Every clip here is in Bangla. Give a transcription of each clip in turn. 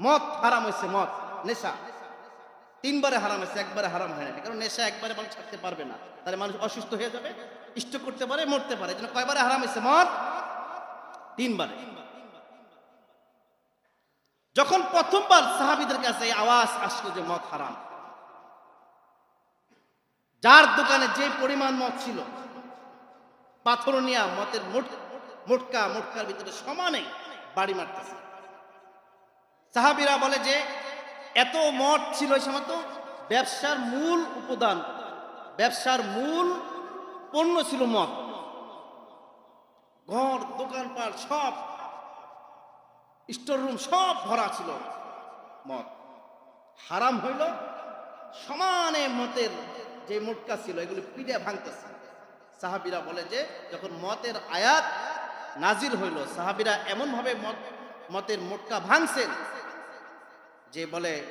মদ হারাম হয়েছে মদ, নেশা। তিনবারে হারাম হয়েছে একবারে হারাম হয় না। কারণ নেশা একবারে মানুষ ছাড়তে পারবে না। তাহলে মানুষ অসুস্থ হয়ে যাবে, ইষ্ট করতে পারে, মরতে পারে। জন্য কয়বারে হারাম হয়েছে মদ? তিনবারে। যখন প্রথমবার সাহাবিদের কাছে এই আওয়াজ আসলো যে মদ হারাম, যার দোকানে যে পরিমাণ মদ ছিল, পাথর নিয়া মতের মোট- মোটকা মোটকার ভিতরে সমানে বাড়ি মারতেছে। সাহাবিরা বলে যে, এত মদ ছিল ওই সময় তো ব্যবসার মূল উপাদান, ব্যবসার মূল পণ্য ছিল মদ। ঘর, দোকানপাট সব স্টোর রুম সব ভরা ছিল মদ। হারাম হইল, সমানে মতের যে মোটকা ছিল, এগুলি পিঠে ভাঙতেছে। সাহাবিরা বলে যে, যখন মতের আয়াত নাজির হইল, সাহাবিরা এমনভাবে মত মতের মোটকা ভাঙছেন যে বলে,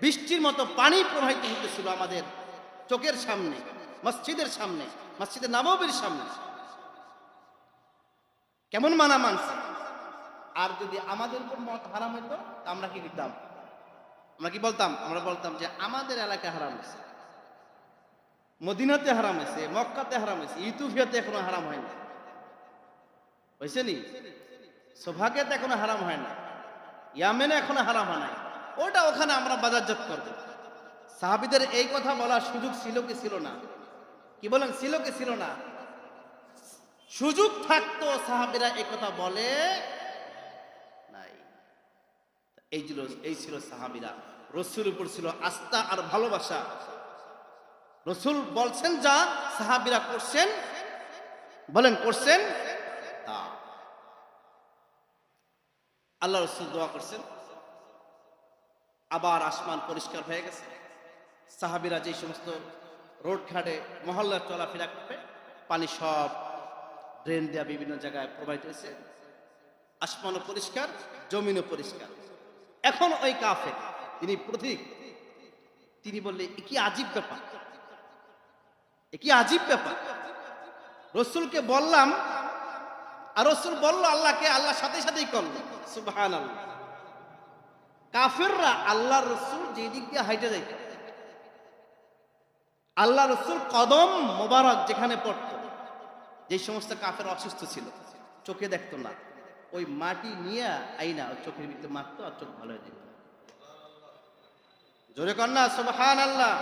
বৃষ্টির মতো পানি প্রবাহিত হতেছিল আমাদের চোখের সামনে, মসজিদের সামনে মসজিদের নববীর সামনে। কেমন মানা মানছে? আর যদি আমাদের উপর মত হারাম হইতো আমরা কি দিতাম আমরা কি বলতাম? আমরা বলতাম যে, আমাদের এলাকায় হারাম হয়েছে। মদিনাতে হারাম হয়েছে, মক্কাতে হারাম হয়েছে ইউতুফিয়াতে এখনও হারাম হয়নি হয়েছে নি? সোভাগেতে এখনও হারাম হয় না। ইয়ামেনে এখনও হারাম হয় নাই। ওটা ওখানে আমরা বাজারজাত করব। সাহাবিদের এই কথা বলার সুযোগ ছিল কি ছিল না? কি বলেন, ছিল কি ছিল না? সুযোগ থাকতো সাহাবিরা এই কথা বলে নাই। এই ছিল এই ছিল সাহাবিরা। রসুল উপর ছিল আস্থা আর ভালোবাসা। রসুল বলছেন, যা সাহাবিরা করছেন, বলেন, করছেন তা। আল্লাহ রসুল দোয়া করছেন। আবার আসমান পরিষ্কার হয়ে গেছে। সাহাবিরা যে সমস্ত রোড ঘাটে, মহল্লার চলাফেরা করবে, পানি সব ড্রেন দেওয়া বিভিন্ন জায়গায় প্রবাহিত হয়েছে। আসমানও পরিষ্কার, জমিনও পরিষ্কার। এখন ওই কাফে তিনি প্রতীক, তিনি বললে, এ কি আজীব ব্যাপার? এ কি আজীব ব্যাপার? রসুলকে বললাম, আর রসুল বলল, আল্লাহকে আল্লাহ সাথে সাথেই করল সুবহান আল্লাহ কাফেররা আল্লাহ রসুল যে দিক দিয়ে হাইটে যাইত। আল্লাহ রসুল কদম মোবারক যেখানে পড়ত যে সমস্ত কাফের অসুস্থ ছিল, চোখে দেখতো না। ওই মাটি নিয়ে আইনা চোখের ভিতরে মারতো আর চোখ ভালো হয়ে যেত। জোরে কন্যা সুবহান আল্লাহ